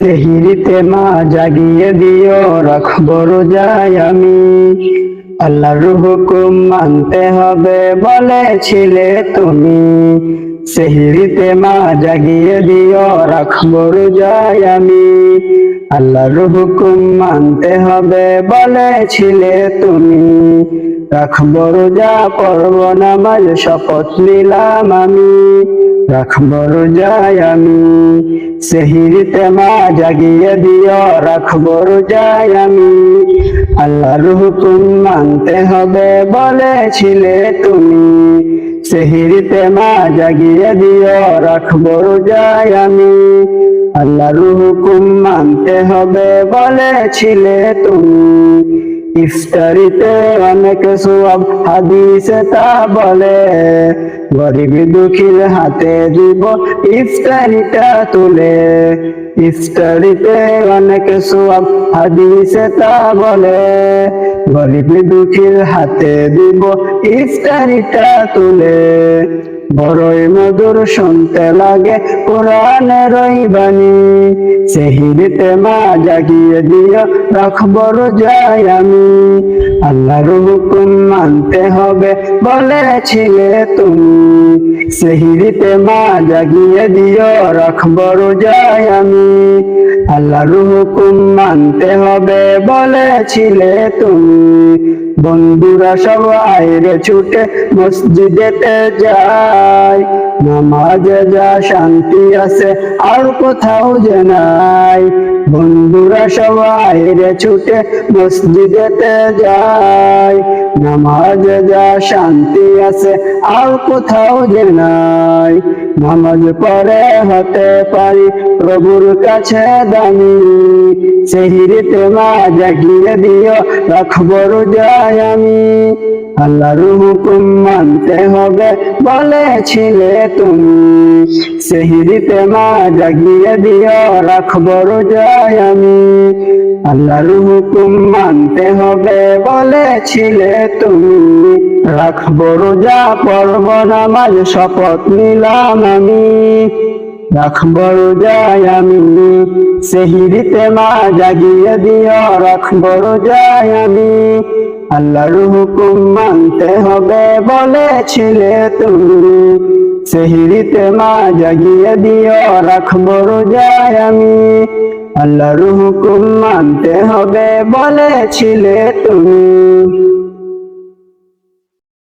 সেহিরিতে মা জাগিয়ে দিও, রাখব রোজায় আমি। আল্লাহর হুকুম মানতে হবে বলেছিলে তুমি। সেহিরিতে মা জাগিয়ে দিও, রাখব রোজায় আমি। আল্লাহর হুকুম মানতে হবে বলেছিলে তুমি। রাখব রোজা, পর্ব নামাজ, শপথ নিলাম আমি। রাখব রোজায় আমি। সেহিরিতে মা জাগিয়ে দিও, রাখব রোজায় আমি। আল্লাহর হুকুম মানতে হবে বলেছিলে তুমি। সেহিরিতে মা জাগিয়ে দিও, রাখব রোজায় আমি। আল্লাহর হুকুম মানতে হবে বলেছিলে তুমি। ইফতারিতে অনেক সব হাদিসে তা বলে। গরিব দুঃখীর হাতে দিব ইফতারিটা তুলে। ইফতারিতে অনেক সব হাদিসে তা বলে। গরিব দুঃখীর হাতে দিব ইফতারিটা তুলে। বড়ই মধুর শুনতে লাগে কোরআনের বাণী। সেহিরিতে মা জাগিয়ে দিও, রাখব রোজায় আমি। আল্লাহর হুকুম মানতে হবে বলেছিলে তুমি। সেহিরিতে মা জাগিয়ে দিও, রাখব রোজায় আমি। আল্লাহর হুকুম মানতে হবে বলেছিলে তুমি। বন্ধুরা সব আয়রে ছুটে মসজিদেতে যায়। নামাজে যা শান্তি আছে, আর কোথাও যে নাই। বন্ধুরা সবাই রে ছুটে মসজিদেতে যায়। নামাজে যা শান্তি আছে, আর কোথাও যে নাই। নামাজ পরে হতে পারি, প্রভুর কাছে দামি। সেহিরিতে মা জাগিয়ে দিও, রাখব রোজায় আমি। আল্লাহর হুকুম মানতে হবে বলেছিলে তুমি। সেহিরিতে মা জাগিয়ে দিও, রাখব রোজায় আমি। আল্লাহর হুকুম মানতে হবে বলেছিলে তুমি। রাখব রোজা, পর্ব নামাজ, শপথ নিলাম আমি। রাখব রোজায় আমি। সেহিরিতে মা জাগিয়ে দিও, রাখব রোজায় আমি। আল্লাহর হুকুম মানতে হবে বলেছিলে তুমি। সেহিরিতে মা জাগিয়ে দিও, রাখব রোজায় আমি। আল্লাহর হুকুম মানতে হবে বলেছিলে তুমি।